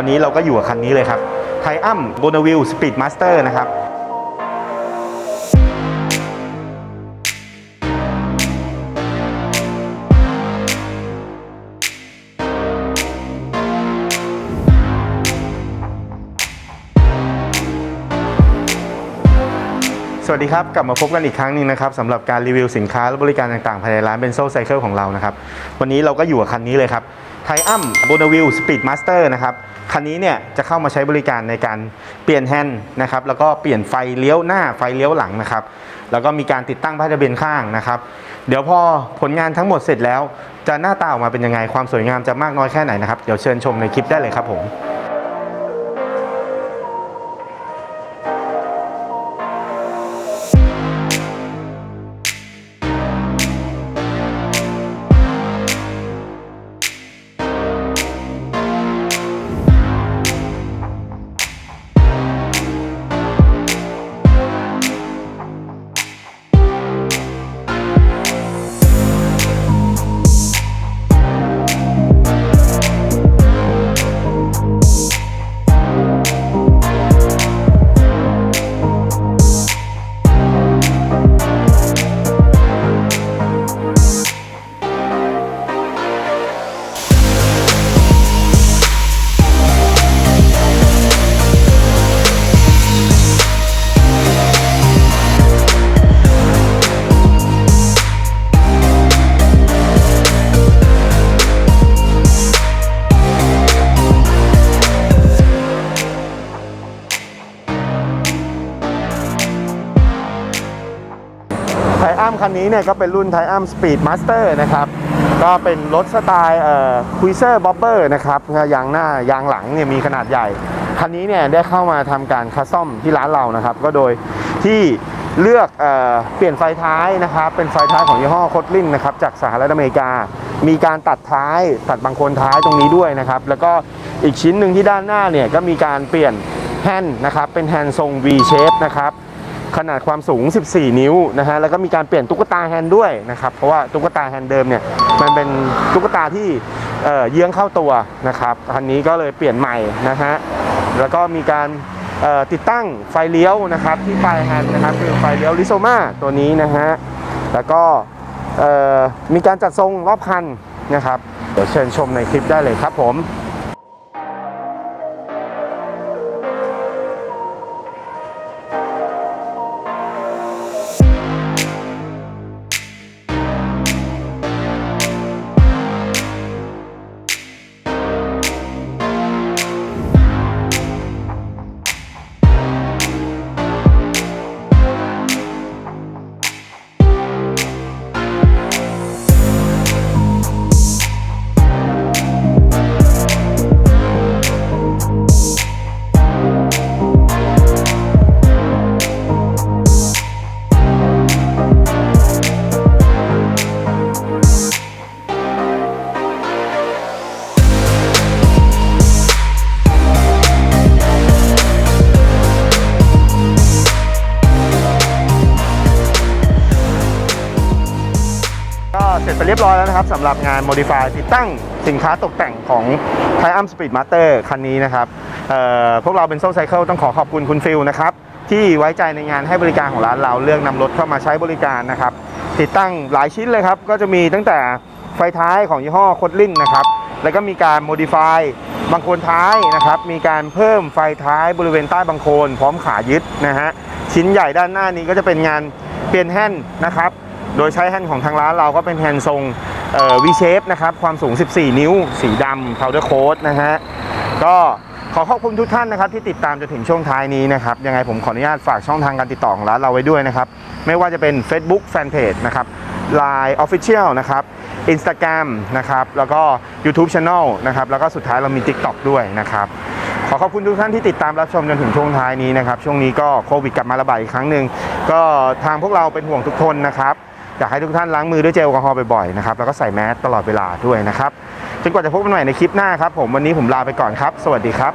วันนี้เราก็อยู่กับคันนี้เลยครับไทอัมโบนาวิลสปีดมาสเตอร์นะครับสวัสดีครับ กลับมาพบกันอีกครั้งหนึงนะครับสำหรับการรีวิวสินค้าและบริการต่างๆ ภายในร้านเบนโซไซเคิลของเรานะครับ วันนี้เราก็อยู่กับคันนี้เลยครับ ไทอัมโบนาวิลสปีดมาสเตอร์นะครับ คันนี้เนี่ยจะเข้ามาใช้บริการในการเปลี่ยนแฮนด์นะครับ แล้วก็เปลี่ยนไฟเลี้ยวหน้าไฟเลี้ยวหลังนะครับ แล้วก็มีการติดตั้งผ้าทะเบียนข้างนะครับ เดี๋ยวพอผลงานทั้งหมดเสร็จแล้ว จะหน้าตาออกมาเป็นยังไง ความสวยงามจะมากน้อยแค่ไหนนะครับ เดี๋ยวเชิญชมในคลิปได้เลยครับผม อัมคันนี้เนี่ยก็เป็นรุ่นไทอัมสปีดมาสเตอร์นะครับ ก็เป็นรถสไตล์เอ่อคุยเซอร์บ๊อบเบอร์นะครับยางหน้ายางหลังเนี่ยมีขนาดใหญ่ คันนี้เนี่ยได้เข้ามาทำการคัสตอมที่ร้านเรานะครับ ก็โดยที่เลือกเอ่อเปลี่ยนไฟท้ายนะครับ เป็นไฟท้ายของยี่ห้อโคตลินนะครับจากสหรัฐอเมริกา มีการตัดท้ายตัดบางโคนท้ายตรงนี้ด้วยนะครับ แล้วก็อีกชิ้นหนึ่งที่ด้านหน้าเนี่ยก็มีการเปลี่ยนแฮนด์นะครับเป็นแฮนด์ทรง V shape นะครับ ขนาดความสูง 14 นิ้วนะฮะ แล้วก็มีการเปลี่ยนตุ๊กตาแฮนด์ด้วยนะครับ เพราะว่าตุ๊กตาแฮนด์เดิมเนี่ย มันเป็นตุ๊กตาที่เอ่อเยื้องเข้าตัวนะครับ คันนี้ก็เลยเปลี่ยนใหม่นะฮะ แล้วก็มีการติดตั้งไฟเลี้ยวนะครับที่ปลายแฮนด์นะครับคือไฟเลี้ยวลิโซมาตัวนี้นะฮะ แล้วก็เอ่อมีการจัดทรงรอบคันนะครับ เดี๋ยวเชิญชมในคลิปได้เลยครับผม ไปเรียบร้อยแล้วนะครับสำหรับงาน Modify ติดตั้งสินค้าตกแต่งของ t i อัม Speed Master คันนี้นะครับพวกเราเป็นโซ c ไซเคิลต้องขอขอบคุณคุณฟิลนะครับที่ไว้ใจในงานให้บริการของร้านเราเลือกนำรถเข้ามาใช้บริการนะครับ ติดตั้งหลายชิ้นเลยครับ ก็จะมีตั้งแต่ไฟท้ายของยี่ห้อโคดลินนะครับ แล้วก็มีการ Modify บางโคนท้ายนะครับ มีการเพิ่มไฟท้ายบริเวณใต้บางโคน พร้อมขายึดนะฮะ ชิ้นใหญ่ด้านหน้านี้ก็จะเป็นงานเปลี่ยนแฮนด์นะครับ โดยใช้แฮนด์ของทางร้านเราก็เป็นแฮนด์ทรงเอ่อ V shape นะครับ ความสูง 14 นิ้ว สีดำ powder coat นะฮะ ก็ขอขอบคุณทุกท่านนะครับที่ติดตามจนถึงช่วงท้ายนี้นะครับ ยังไงผมขออนุญาตฝากช่องทางการติดต่อของร้านเราไว้ด้วยนะครับ ไม่ว่าจะเป็น Facebook Fanpage นะครับ Line Official นะครับ Instagram นะครับ แล้วก็ YouTube Channel นะครับ แล้วก็สุดท้ายเรามี TikTok ด้วยนะครับ ขอขอบคุณทุกท่านที่ติดตามรับชมจนถึงช่วงท้ายนี้นะครับ ช่วงนี้ก็โควิดกลับมาระบาดอีกครั้งหนึ่งก็ทางพวกเราเป็นห่วงทุกคนนะครับ อยากให้ทุกท่านล้างมือด้วยเจลแอลกอฮอล์บ่อยๆนะครับแล้วก็ใส่แมสตลอดเวลาด้วยนะครับจนกว่าจะพบกันใหม่ในคลิปหน้าครับผมวันนี้ผมลาไปก่อนครับ สวัสดีครับ